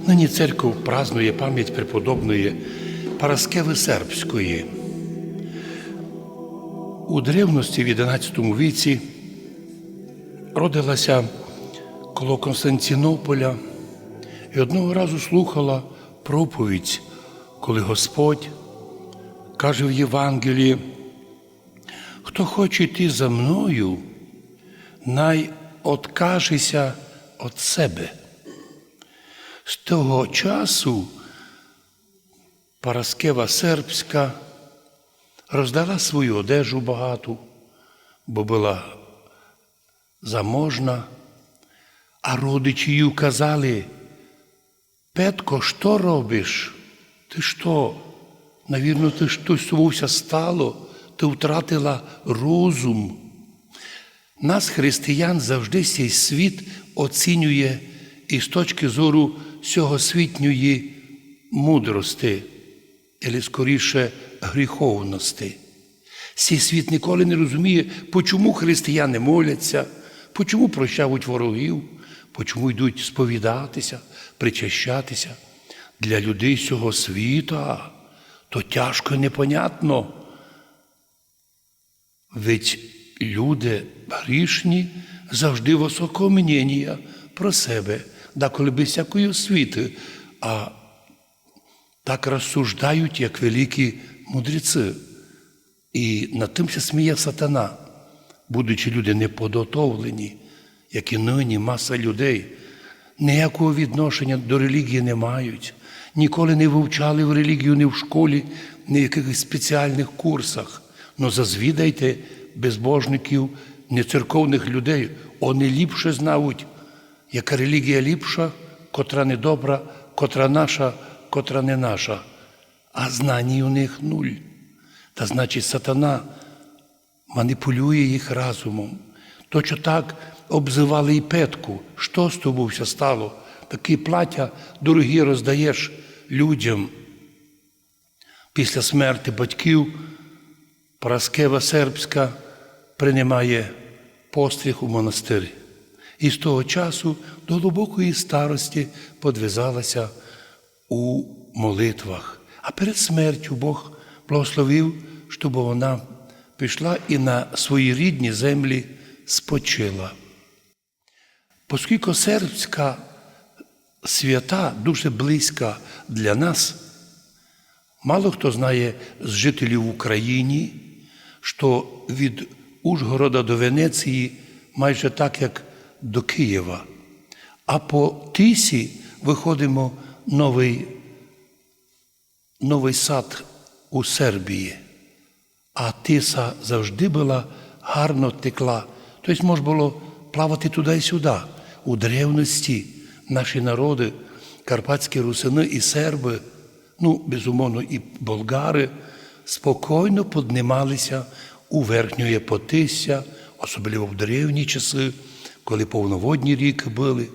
Нині церков празнує пам'ять преподобної Параскеви Сербської. У древності в 11 віці родилася коло Константинополя і одного разу слухала проповідь, коли Господь каже в Євангелії, хто хоче йти за мною, най откажеся від себе. З того часу Параскева Сербська роздала свою одежу багату, бо була заможна, а родичі їй казали, Петко, що робиш? Ти що? Навірно, ти щось тобі стало, ти втратила розум. Нас, християн, завжди цей світ оцінює із точки зору сьогосвітньої мудрости, або скоріше гріховності. Цей світ ніколи не розуміє, чому християни моляться, чому прощають ворогів, чому йдуть сповідатися, причащатися. Для людей цього світа то тяжко і непонятно. Ведь люди грішні завжди високого мнення про себе, деколи без всякої освіти, а так розсуждають, як великі мудреці. І над тим се сміє сатана, будучи люди неподготовлені, як і нині маса людей, ніякого відношення до релігії не мають, ніколи не вивчали в релігію ні в школі, ні в якихось спеціальних курсах. Но зазвідайте безбожників, нецерковних людей, вони ліпше знають, яка релігія ліпша, котра не добра, котра наша, котра не наша. А знань у них нуль. Та значить, сатана маніпулює їх разумом. Точно так обзивали і Петку. Що з тобою стало? Такі плаття дорогі роздаєш людям. Після смерті батьків Параскева Сербська приймає постріг у монастирі. І з того часу до глибокої старості подвизалася у молитвах. А перед смертю Бог благословив, щоб вона пішла і на свої рідні землі спочила. Оскільки сербська свята дуже близька для нас, мало хто знає з жителів України, що від Ужгорода до Венеції майже так, як до Києва. А по Тисі виходимо новий, новий сад у Сербії. А Тиса завжди була гарно текла. Тобто можна було плавати туди і сюди. У древності наші народи, карпатські русини і серби, ну, безумовно, і болгари, спокійно піднімалися у верхнє Потисся, особливо в древні часи, коли повноводні ріки були.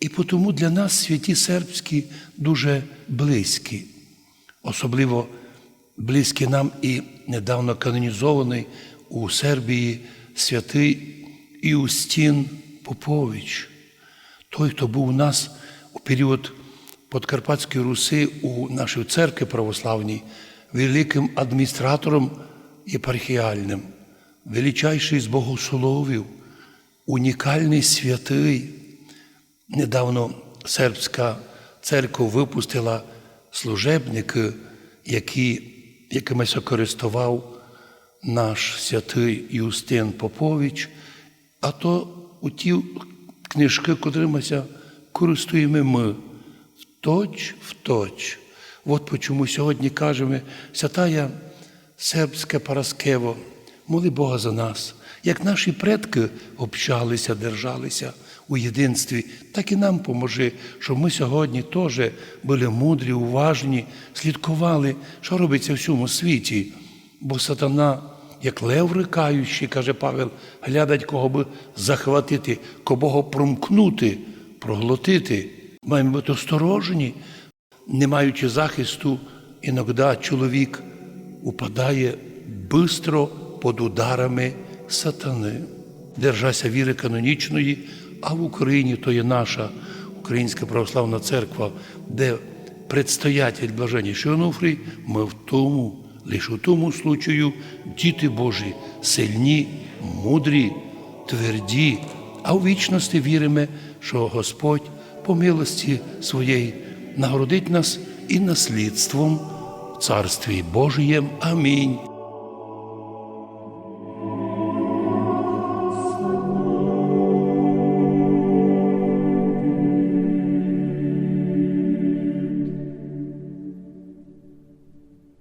І тому для нас святі сербські дуже близькі, особливо близькі нам і недавно канонізований у Сербії святий Іустін Попович, той, хто був у нас у період Подкарпатської Руси у нашій церкві православній, великим адміністратором єпархіальним, величайший з богословів, унікальний святий. Недавно сербська церква випустила служебники, які, якими користував наш святий Юстин Попович, а то у ті книжки, котримися користуємо ми в точ в точ. От чому сьогодні кажемо, святая сербське Параскево, моли Бога за нас. Як наші предки общалися, держалися у єдинстві, так і нам поможи, щоб ми сьогодні теж були мудрі, уважні, слідкували, що робиться в всьому світі. Бо сатана, як лев рикаючий, каже Павел, глядать, кого би захватити, кого промкнути, проглотити. Маємо бути осторожні, не маючи захисту, іноді чоловік упадає бистро під ударами сатани. Держася віри канонічної, а в Україні то є наша Українська православна церква, де предстоятель блаженніший Онуфрій, ми в тому, лише у тому случаю, діти Божі, сильні, мудрі, тверді, а у вічності віримо, що Господь по милості своєї нагородить нас і наслідством в Царстві Божієм. Амінь.